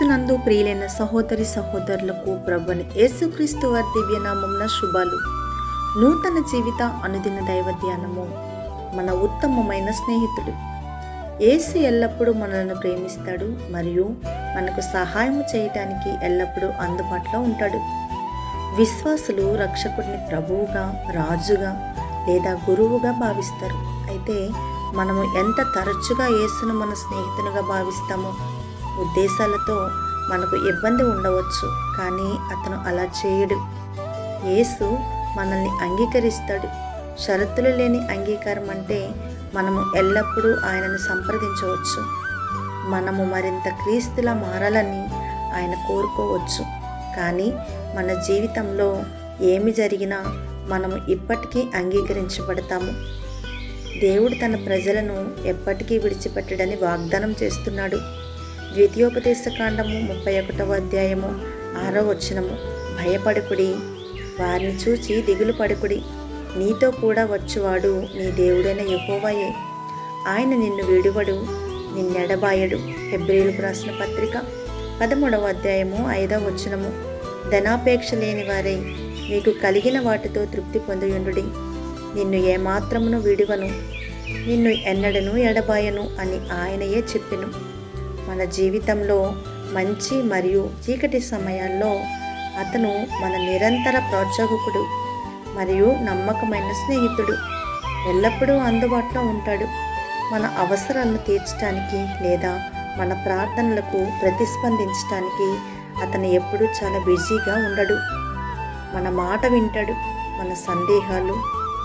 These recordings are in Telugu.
ప్రియులైన సహోదరి సహోదరులకు ప్రభుని యేసుక్రీస్తు వారి దివ్యనామంన శుభాలు. నూతన జీవిత అనుదిన దైవ ధ్యానము మన ఉత్తమమైన స్నేహితుడు. యేసు ఎల్లప్పుడూ మనల్ని ప్రేమిస్తాడు మరియు మనకు సహాయం చేయటానికి ఎల్లప్పుడూ అందుబాటులో ఉంటాడు. విశ్వాసులు రక్షకుడిని ప్రభువుగా రాజుగా లేదా గురువుగా భావిస్తారు. అయితే మనము ఎంత తరచుగా యేసును మన స్నేహితునిగా భావిస్తామో ఉద్దేశాలతో మనకు ఇబ్బంది ఉండవచ్చు కానీ అతను అలా చేయడు. యేసు మనల్ని అంగీకరిస్తాడు. షరతులు లేని అంగీకారం అంటే మనము ఎల్లప్పుడూ ఆయనను సంప్రదించవచ్చు. మనము మరింత క్రీస్తులా మారాలని ఆయన కోరుకోవచ్చు. కానీ మన జీవితంలో ఏమి జరిగినా మనము ఇప్పటికీ అంగీకరించబడతాము. దేవుడు తన ప్రజలను ఎప్పటికీ విడిచిపెట్టడని వాగ్దానం చేస్తున్నాడు. ద్వితీయోపదేశకాండము ముప్పై ఒకటవ అధ్యాయము ఆరో వచనము. భయపడుకుడి వారిని చూచి దిగులు పడుకుడి. నీతో కూడా వచ్చువాడు నీ దేవుడైన యహోవాయే. ఆయన నిన్ను విడువడు నిన్నెడబాయడు. హెబ్రిలకు రాసిన పత్రిక పదమూడవ అధ్యాయము ఐదవ వచనము. ధనాపేక్ష లేని వారే నీకు కలిగిన వాటితో తృప్తి పొందియుండుడి. నిన్ను ఏమాత్రమును విడువను నిన్ను ఎన్నడను ఎడబాయను అని ఆయనయే చెప్పెను. మన జీవితంలో మంచి మరియు చీకటి సమయాల్లో అతను మన నిరంతర ప్రోత్సాహకుడు మరియు నమ్మకమైన స్నేహితుడు. ఎల్లప్పుడూ అందుబాటులో ఉంటాడు. మన అవసరాలను తీర్చడానికి లేదా మన ప్రార్థనలకు ప్రతిస్పందించడానికి అతను ఎప్పుడూ చాలా బిజీగా ఉండడు. మన మాట వింటాడు. మన సందేహాలు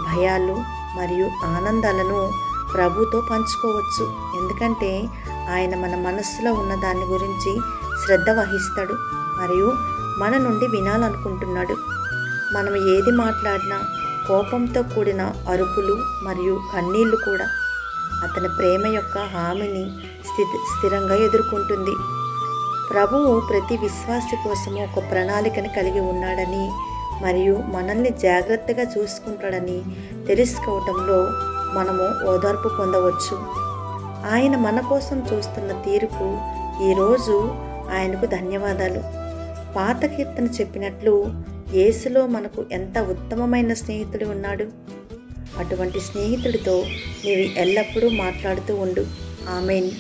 భయాలు మరియు ఆనందాలను ప్రభుతో పంచుకోవచ్చు. ఎందుకంటే ఆయన మన మనస్సులో ఉన్న దాని గురించి శ్రద్ధ వహిస్తాడు మరియు మన నుండి వినాలనుకుంటున్నాడు. మనం ఏది మాట్లాడినా కోపంతో కూడిన అరుపులు మరియు కన్నీళ్ళు కూడా అతని ప్రేమ యొక్క హామీని స్థితి స్థిరంగా ఎదుర్కొంటుంది. ప్రభువు ప్రతి విశ్వాసి కోసము ఒక ప్రణాళికను కలిగి ఉన్నాడని మరియు మనల్ని జాగ్రత్తగా చూసుకుంటాడని తెలుసుకోవటంలో మనము ఓదార్పు పొందవచ్చు. ఆయన మన కోసం చూస్తున్న తీరుకు ఈరోజు ఆయనకు ధన్యవాదాలు. పాత కీర్తన చెప్పినట్లు యేసులో మనకు ఎంత ఉత్తమమైన స్నేహితుడు ఉన్నాడు? అటువంటి స్నేహితుడితో నీవు ఎల్లప్పుడూ మాట్లాడుతూ ఉండు. ఆమెన్.